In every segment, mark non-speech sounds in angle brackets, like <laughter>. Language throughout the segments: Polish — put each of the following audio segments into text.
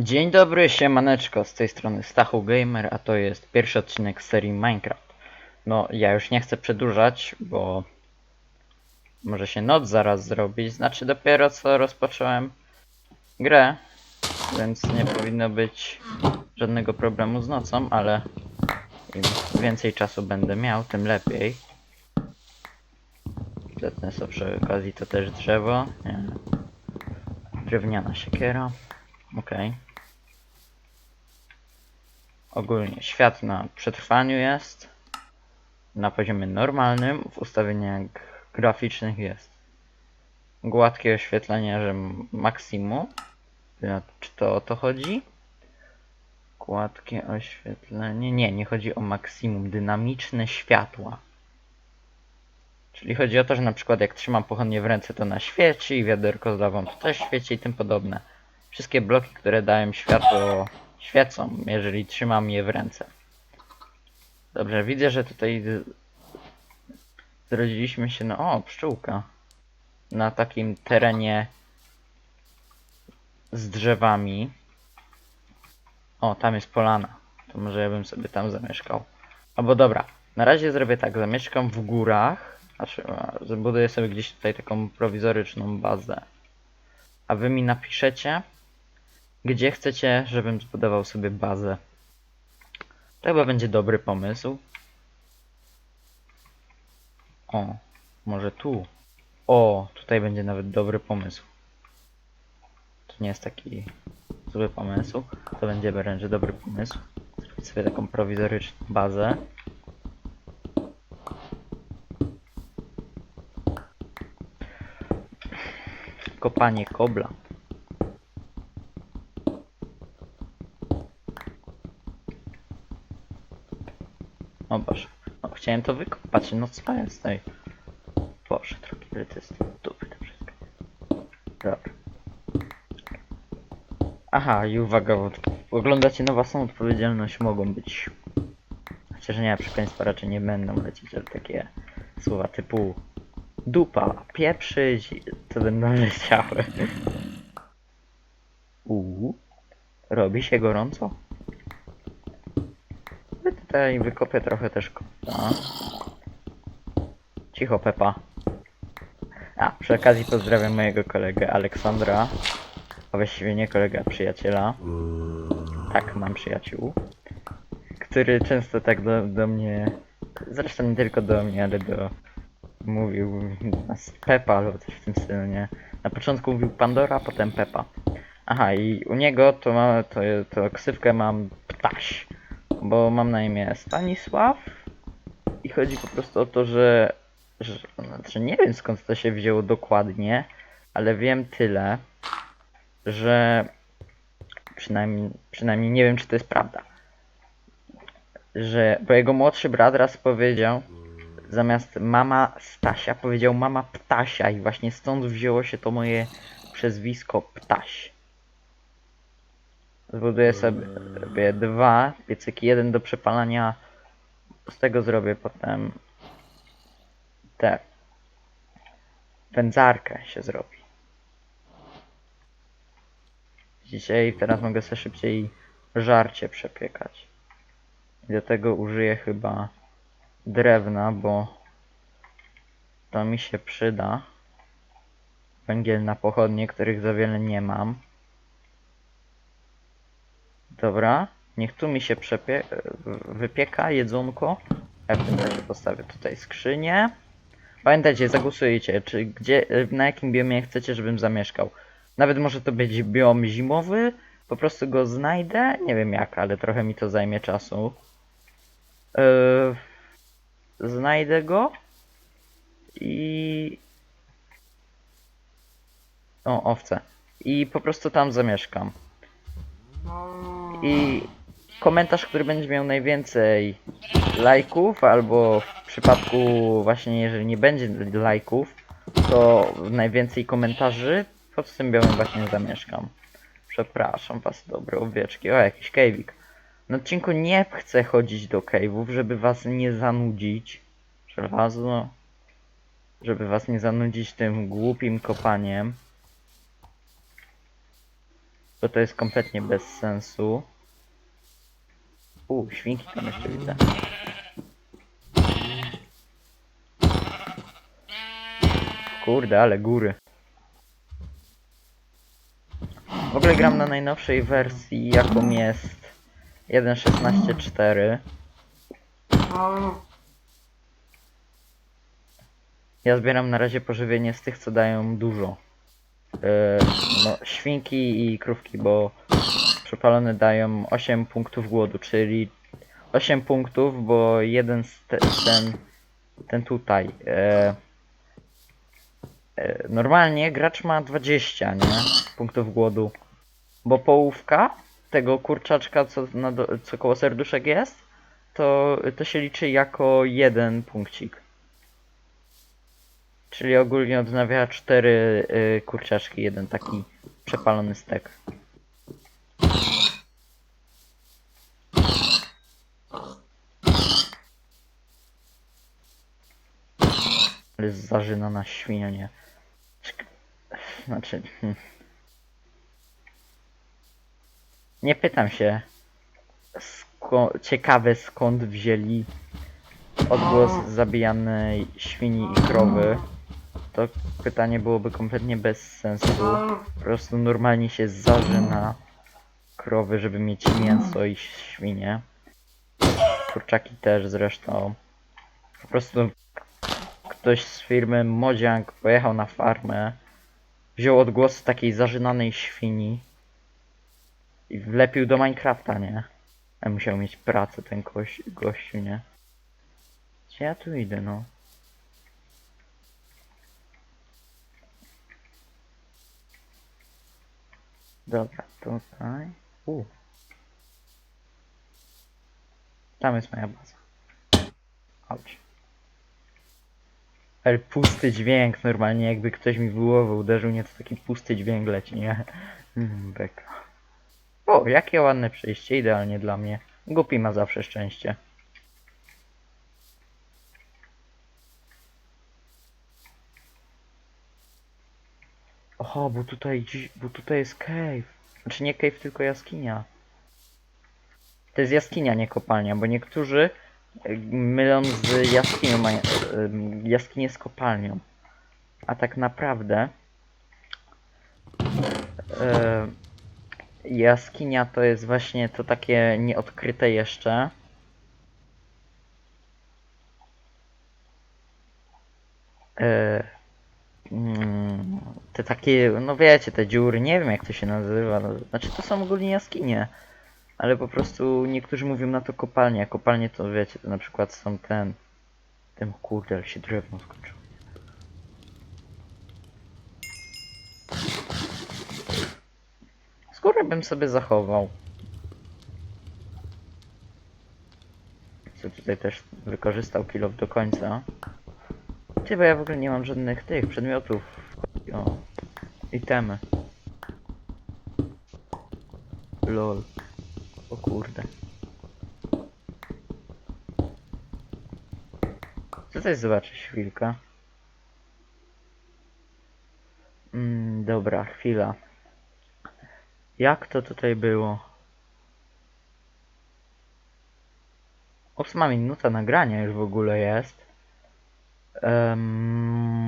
Dzień dobry, siemaneczko, z tej strony Stachu Gamer, a to jest pierwszy odcinek z serii Minecraft. No, ja już nie chcę przedłużać, bo może się noc zaraz zrobić, znaczy dopiero co rozpocząłem grę, więc nie powinno być żadnego problemu z nocą, ale im więcej czasu będę miał, tym lepiej. Zetnę sobie przy okazji to też drzewo, nie. Drewniana siekiera, okej. Ogólnie świat na przetrwaniu jest. Na poziomie normalnym, w ustawieniach graficznych jest gładkie oświetlenie, że maksimum. Czy to o to chodzi? Gładkie oświetlenie. Nie, nie chodzi o maksimum. Dynamiczne światła. Czyli chodzi o to, że na przykład jak trzymam pochodnie w ręce, to na świeci, wiaderko z lawą to też świeci i tym podobne. Wszystkie bloki, które dają światło, świecą, jeżeli trzymam je w ręce. Dobrze, widzę, że tutaj zrodziliśmy się na... O, pszczółka. Na takim terenie z drzewami. O, tam jest polana. To może ja bym sobie tam zamieszkał. Albo dobra, na razie zrobię tak, zamieszkam w górach. Znaczy, a, zbuduję sobie gdzieś tutaj taką prowizoryczną bazę. A wy mi napiszecie, gdzie chcecie, żebym zbudował sobie bazę. To chyba będzie dobry pomysł. O, może tu. O, tutaj będzie nawet dobry pomysł. To nie jest taki zły pomysł. To będzie wręcz dobry pomysł. Zrobić sobie taką prowizoryczną bazę. Kopanie kobla. O Boże. No, chciałem to wykopać, no co jest tej? Boże, drogi, ile to jest dupy to wszystko. Dobra. Aha, i uwaga, oglądacie na własną odpowiedzialność mogą być. Chociaż nie, przekleństwa raczej nie będą lecieć, ale takie słowa typu dupa, pieprzyć, to będą <laughs> leciały. Uuu, robi się gorąco. Ja tutaj wykopię trochę też kota. Cicho, Pepa. A, przy okazji pozdrawiam mojego kolegę Aleksandra. A właściwie nie kolegę, a przyjaciela. Tak, mam przyjaciół. Który często tak do, do mnie... Zresztą nie tylko do mnie, ale do... Mówił nas Pepa albo coś w tym stylu, nie? Na początku mówił Pandora, potem Pepa. Aha, i u niego to, ma, to, to ksywkę mam Ptaś. Bo mam na imię Stanisław. I chodzi po prostu o to, że, że znaczy nie wiem skąd to się wzięło dokładnie, ale wiem tyle, że przynajmniej, przynajmniej nie wiem czy to jest prawda. Że, bo jego młodszy brat raz powiedział, zamiast mama Stasia, powiedział mama Ptasia i właśnie stąd wzięło się to moje przezwisko Ptaś. Zbuduję sobie, sobie dwa piecyki, jeden do przepalania. Z tego zrobię potem te wędzarkę się zrobi. Dzisiaj teraz mogę sobie szybciej żarcie przepiekać. I do tego użyję chyba drewna, bo to mi się przyda. Węgiel na pochodnie, których za wiele nie mam. Dobra, niech tu mi się przepie wypieka jedzonko. Ja w tym razie postawię tutaj skrzynię. Pamiętajcie, zagłosujcie, czy gdzie, na jakim biomie chcecie, żebym zamieszkał. Nawet może to być biom zimowy, po prostu go znajdę, nie wiem jak, ale trochę mi to zajmie czasu. Yy, znajdę go i... O, owce. I po prostu tam zamieszkam. I komentarz, który będzie miał najwięcej lajków, albo w przypadku właśnie jeżeli nie będzie lajków, to najwięcej komentarzy, pod tym białym właśnie zamieszkam. Przepraszam was, dobre owieczki. O, jakiś cave'ik. Na odcinku nie chcę chodzić do cave'ów, żeby was nie zanudzić. Żelazo. Żeby was nie zanudzić tym głupim kopaniem. Bo to jest kompletnie bez sensu. U, świnki tam jeszcze widzę. Kurde, ale góry. W ogóle gram na najnowszej wersji, jaką jest 1.16.4. Ja zbieram na razie pożywienie z tych, co dają dużo. E, no, świnki i krówki, bo przepalone dają 8 punktów głodu, czyli 8 punktów, bo jeden te, ten, ten tutaj. E, e, normalnie gracz ma 20, nie? Punktów głodu. Bo połówka tego kurczaczka, co, na co koło serduszek jest, to, to się liczy jako jeden punkcik. Czyli ogólnie odnawia cztery y, kurczaczki, jeden taki przepalony stek. Ale zarzyna na świnia, nie. Czek- Znaczy... hmm. Nie pytam się. Sko- ciekawe skąd wzięli odgłos zabijanej świni i krowy. To pytanie byłoby kompletnie bez sensu. Po prostu normalnie się zarzyna krowy, żeby mieć mięso i świnie. Kurczaki też zresztą. Po prostu ktoś z firmy Modziang pojechał na farmę, wziął odgłos takiej zarzynanej świni i wlepił do Minecrafta, nie? A musiał mieć pracę ten goś, gościu, nie? Gdzie ja tu idę, no? Dobra, tutaj. U. Tam jest moja baza. Auć. Ale pusty dźwięk, normalnie jakby ktoś mi w głowę uderzył, nie to taki pusty dźwięk leci, nie? Mm, Beka. O, jakie ładne przejście, idealnie dla mnie. Głupi ma zawsze szczęście. Oho, bo tutaj, bo tutaj jest cave. Znaczy nie cave, tylko jaskinia. To jest jaskinia, nie kopalnia, bo niektórzy e, mylą z jaskinią, a, e, jaskinię z kopalnią. A tak naprawdę e, jaskinia to jest właśnie to takie nieodkryte jeszcze. E, Mm, te takie, no wiecie, te dziury, nie wiem jak to się nazywa. No, znaczy to są ogólnie jaskinie. Ale po prostu niektórzy mówią na to kopalnie, a kopalnie to wiecie, to na przykład są ten. Ten kurde, się drewno skończyło. Skórę bym sobie zachował. Co tutaj też wykorzystał kilof do końca. Ty, bo ja w ogóle nie mam żadnych tych przedmiotów. O. Itemy. Lol. O kurde. Co coś zobaczyć chwilkę. Mm, dobra, chwila. Jak to tutaj było? Ósma minuta nagrania już w ogóle jest. Em,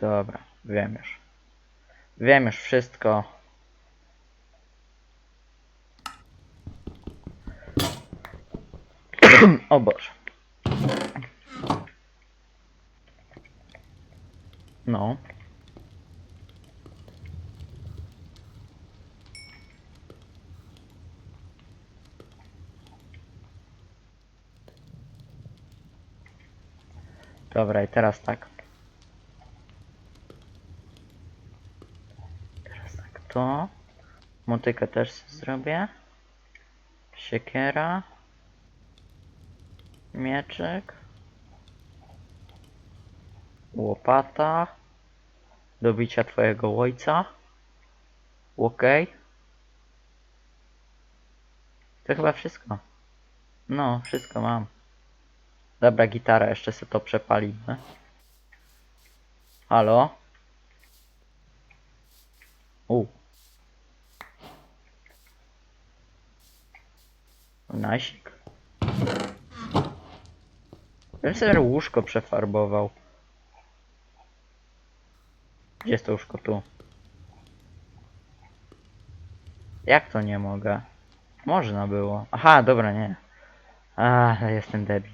Dobra, wiem już. Wiem już wszystko. o Boże. No. Dobra, i teraz tak. Teraz tak, to. Motykę też zrobię. Siekiera. Mieczyk. Łopata. Do bicia twojego ojca. Okej. To chyba wszystko. No, wszystko mam. Dobra, gitara, jeszcze sobie to przepalimy. Halo? U. Nasik. Ja sobie łóżko przefarbował. Gdzie jest to łóżko? Tu. Jak to nie mogę? Można było. Aha, dobra, nie. A, jestem debil.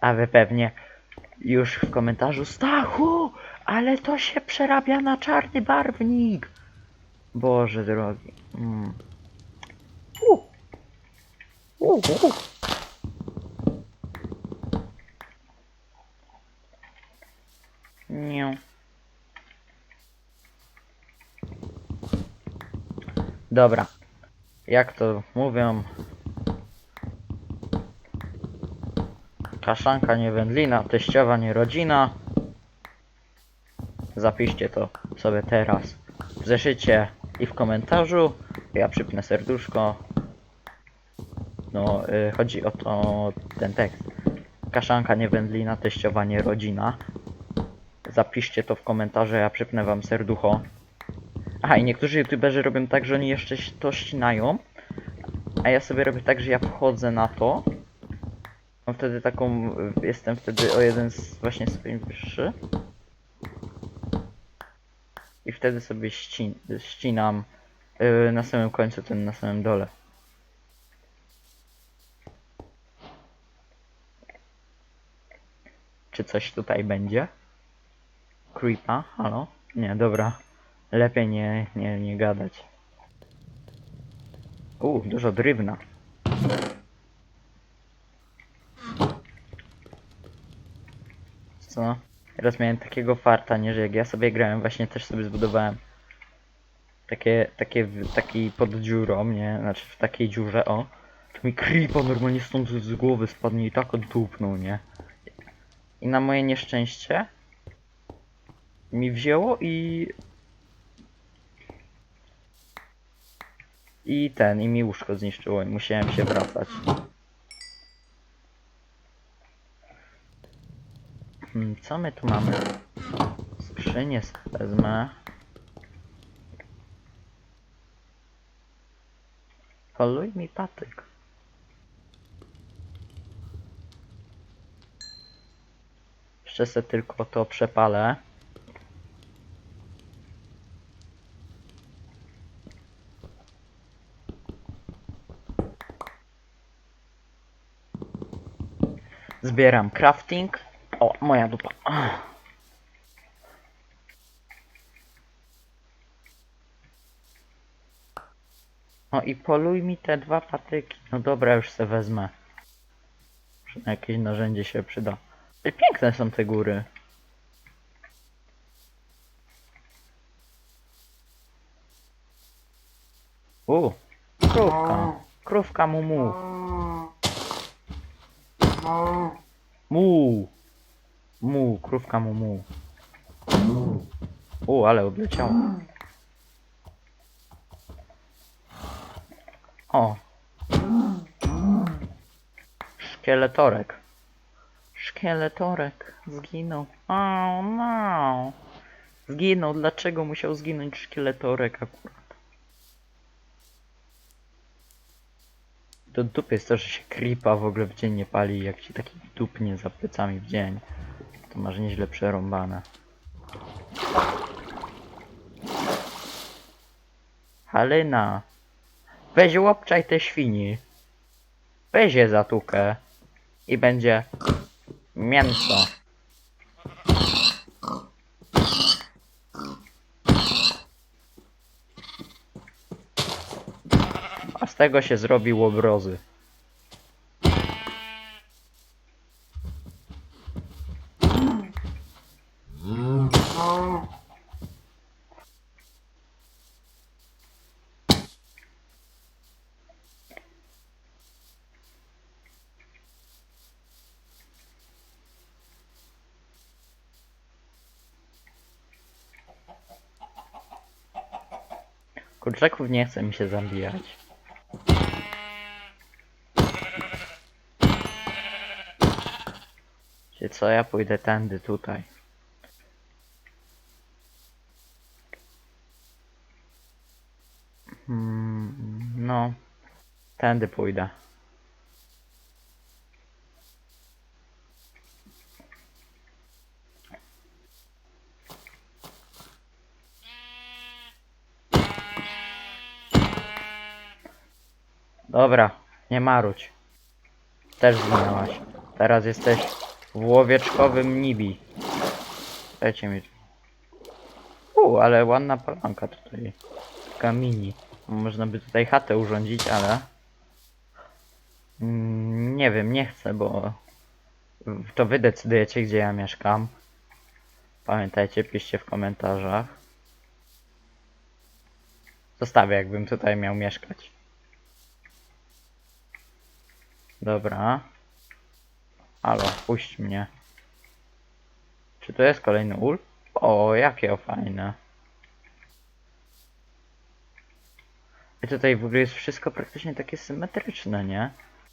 A wy pewnie już w komentarzu Stachu, ale to się przerabia na czarny barwnik. Boże drogi. Mm. Nie. Dobra. Jak to mówią? Kaszanka nie wędlina, teściowa nie rodzina. Zapiszcie to sobie teraz w zeszycie i w komentarzu. Ja przypnę serduszko. No, y, chodzi o to, ten tekst. Kaszanka nie wędlina, teściowa nie rodzina. Zapiszcie to w komentarzu, ja przypnę wam serducho. Aha, i niektórzy youtuberzy robią tak, że oni jeszcze to ścinają. A ja sobie robię tak, że ja wchodzę na to. Mam wtedy taką, y, jestem wtedy o jeden z właśnie stopień wyższy. I wtedy sobie ścin, ścinam y, na samym końcu, ten na samym dole. Coś tutaj będzie? Creepa? Halo? Nie, dobra. Lepiej nie, nie, nie gadać. U, dużo drewna. Co? Teraz miałem takiego farta, nie, że jak ja sobie grałem, właśnie też sobie zbudowałem takie, takie, taki pod dziurą, nie, znaczy w takiej dziurze, o. To mi creepa normalnie stąd z głowy spadnie i tak odupnął, nie. I na moje nieszczęście mi wzięło i i ten, i mi łóżko zniszczyło i musiałem się wracać. Hmm, co my tu mamy? Skrzynię wezmę. Poluj mi patyk. Jeszcze se tylko to przepalę. Zbieram crafting. O, moja dupa. Ach. O i poluj mi te dwa patyki. No dobra, już se wezmę. Jakieś narzędzie się przyda. Piękne są te góry. U, krówka. Krówka mu mu. Mu. Mu, krówka mu mu. U, ale odleciała. O. Szkieletorek. Szkieletorek zginął. O no. Zginął. Dlaczego musiał zginąć szkieletorek akurat? Do dupy jest to, że się creepa w ogóle w dzień nie pali. Jak ci taki dupnie za plecami w dzień, to masz nieźle przerąbane. Halina. Weź łopczaj te świni. Weź je zatukę. I będzie mięso. A z tego się zrobi łobrozy. Kurczaków nie chce mi się zabijać. Czy co, ja pójdę tędy tutaj. Hmm, no, tędy pójdę. Dobra, nie marudź. Też zginęłaś. Teraz jesteś w łowieczkowym nibi. Dajcie mi. U, ale ładna polanka tutaj. Taka mini. Można by tutaj chatę urządzić, ale... Mm, nie wiem, nie chcę, bo... To wy decydujecie, gdzie ja mieszkam. Pamiętajcie, piszcie w komentarzach. Zostawię, jakbym tutaj miał mieszkać. Dobra. Halo, puść mnie. Czy to jest kolejny ul? O, jakie fajne. I tutaj w ogóle jest wszystko praktycznie takie symetryczne, nie?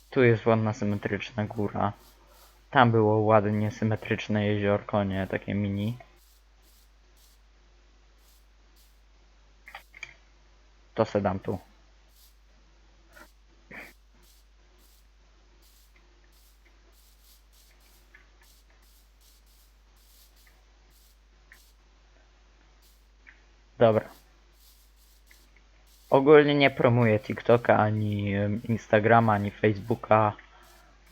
Tu jest ładna symetryczna góra. Tam było ładnie symetryczne jeziorko, nie? Takie mini. To se dam tu. Dobra. Ogólnie nie promuję TikToka, ani Instagrama, ani Facebooka,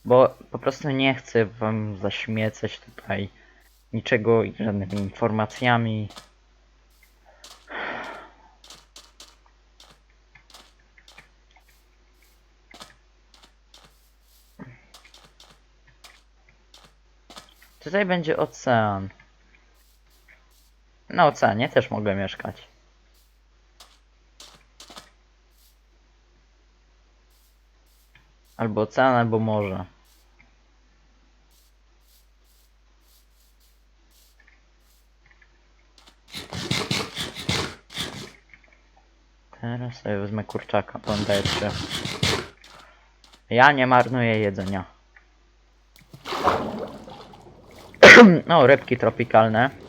bo po prostu nie chcę wam zaśmiecać tutaj niczego, żadnymi informacjami. Tutaj będzie ocean. Na oceanie też mogę mieszkać. Albo ocean, albo morze. Teraz sobie wezmę kurczaka, trzy. Ja nie marnuję jedzenia. <clears throat> no, rybki tropikalne.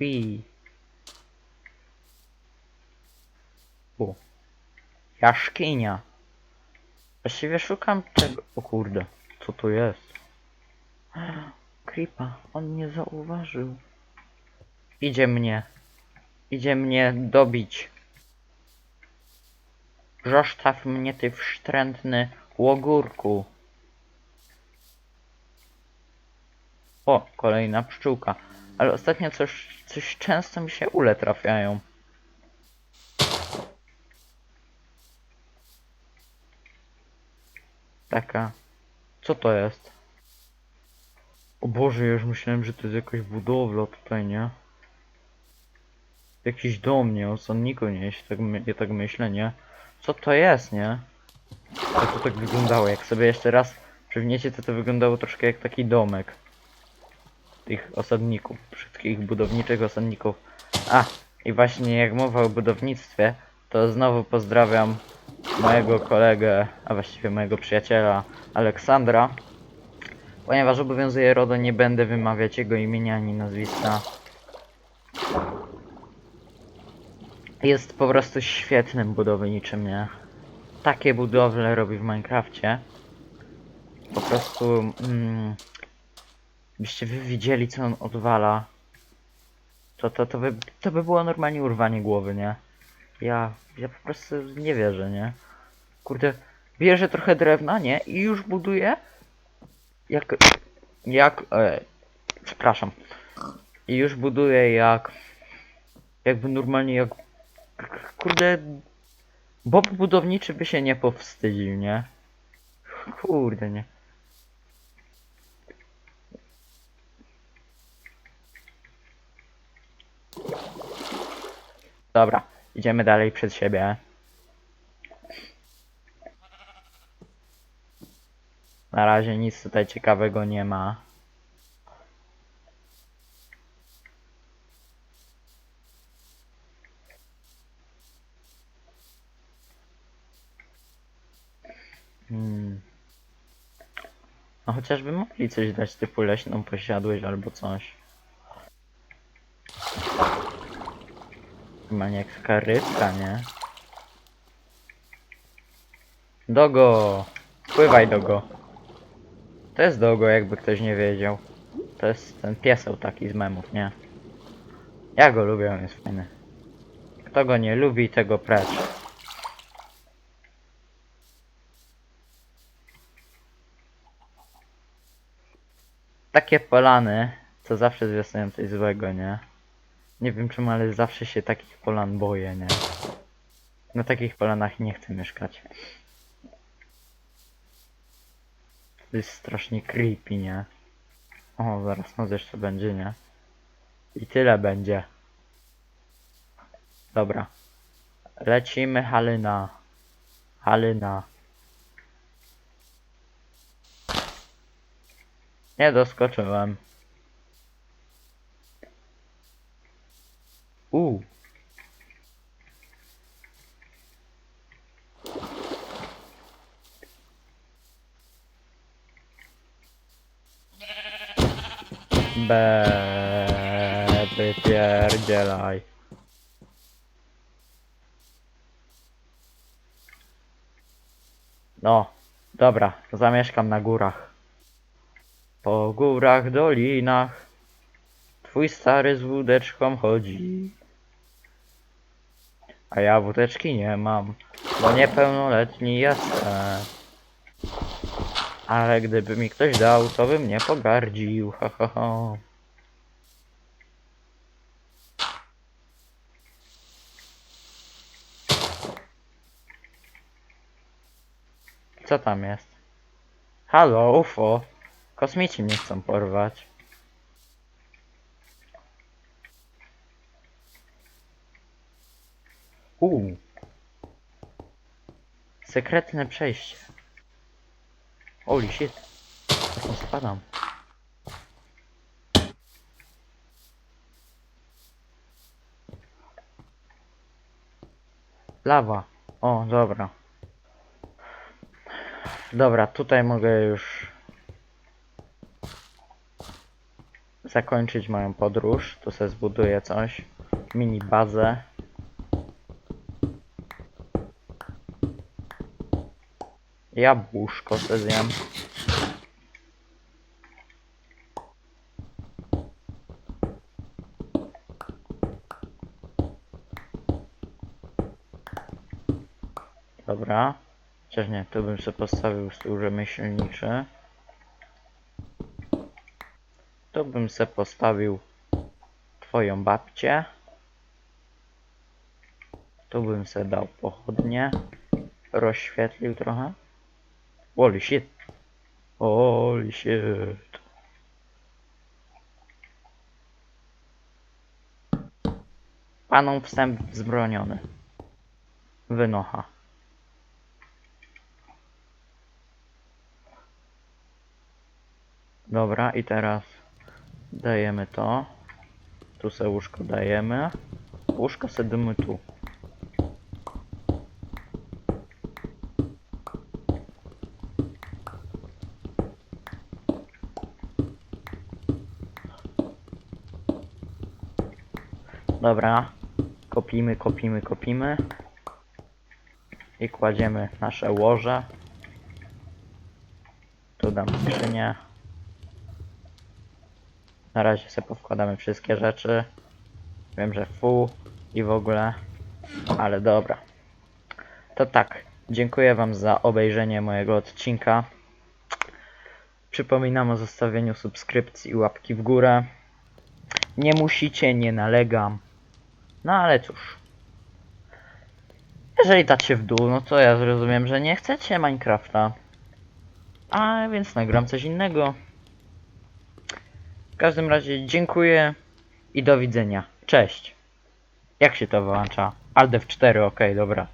I. U. Jaskinia. Właściwie szukam tego. O kurde, co tu jest? Kripa, on nie zauważył. Idzie mnie. Idzie mnie dobić. Zostaw mnie ty wstrętny łogórku. O, kolejna pszczółka. Ale ostatnio coś, coś często mi się ule trafiają. Taka. Co to jest? O Boże, już myślałem, że to jest jakaś budowla tutaj, nie? Jakiś dom, nie? Osadniku, nie? Jeśli tak, ja tak myślę, nie? Co to jest, nie? Jak to tak wyglądało? Jak sobie jeszcze raz przywniecie, to to wyglądało troszkę jak taki domek tych osadników, wszystkich budowniczych osadników. A, i właśnie jak mowa o budownictwie, to znowu pozdrawiam mojego kolegę, a właściwie mojego przyjaciela Aleksandra. Ponieważ obowiązuje RODO, nie będę wymawiać jego imienia ani nazwiska. Jest po prostu świetnym budowniczym, nie? Takie budowle robi w Minecrafcie. Po prostu... Mm, byście wy widzieli co on odwala, to, to, to, by, to by było normalnie urwanie głowy, nie? Ja, ja po prostu nie wierzę, nie? Kurde, bierze trochę drewna, nie? I już buduje jak, jak, e, przepraszam. I już buduje jak, jakby normalnie jak, kurde, Bob budowniczy by się nie powstydził, nie? Kurde, nie. Dobra, idziemy dalej przed siebie. Na razie nic tutaj ciekawego nie ma. Hmm. No chociażby mogli coś dać typu leśną posiadłość albo coś. Normalnie jak karytka, nie? Dogo! Pływaj Dogo! To jest Dogo, jakby ktoś nie wiedział. To jest ten pieseł taki z memów, nie? Ja go lubię, on jest fajny. Kto go nie lubi, tego precz. Takie polany, co zawsze zwiastują coś złego, nie? Nie wiem czemu, ale zawsze się takich polan boję, nie? Na takich polanach nie chcę mieszkać. To jest strasznie creepy, nie? O, zaraz no jeszcze będzie, nie? I tyle będzie. Dobra. Lecimy Halyna. Halyna. Nie doskoczyłem. U. Be, wypierdzielaj. No, dobra, zamieszkam na górach. Po górach, dolinach Twój stary z wódeczką chodzi A ja wódeczki nie mam Bo niepełnoletni jestem Ale gdyby mi ktoś dał, to bym nie pogardził ha, ha, ha. Co tam jest? Halo, UFO Kosmici mnie chcą porwać. Uuu. Sekretne przejście. Holy shit. Tam spadam. Lawa. O, dobra. Dobra, tutaj mogę już zakończyć moją podróż. Tu sobie zbuduję coś. Mini bazę. Jabłuszko se zjem. Dobra. Chociaż nie, tu bym sobie postawił stół rzemieślniczy. Tu bym se postawił twoją babcię. Tu bym se dał pochodnie. Rozświetlił trochę. Holy shit. Holy shit. Panom wstęp wzbroniony. Wynocha. Dobra, i teraz dajemy to. Tu se łóżko dajemy. Łóżko se dymy tu. Dobra. Kopimy, kopimy, kopimy. I kładziemy nasze łoże. Tu dam skrzynię. Na razie sobie powkładamy wszystkie rzeczy. Wiem, że fu i w ogóle, ale dobra. To tak, dziękuję Wam za obejrzenie mojego odcinka. Przypominam o zostawieniu subskrypcji i łapki w górę. Nie musicie, nie nalegam. No ale cóż. Jeżeli dacie w dół, no to ja zrozumiem, że nie chcecie Minecrafta. A więc nagram coś innego. W każdym razie dziękuję i do widzenia. Cześć. Jak się to wyłącza? Alt F4, ok, dobra.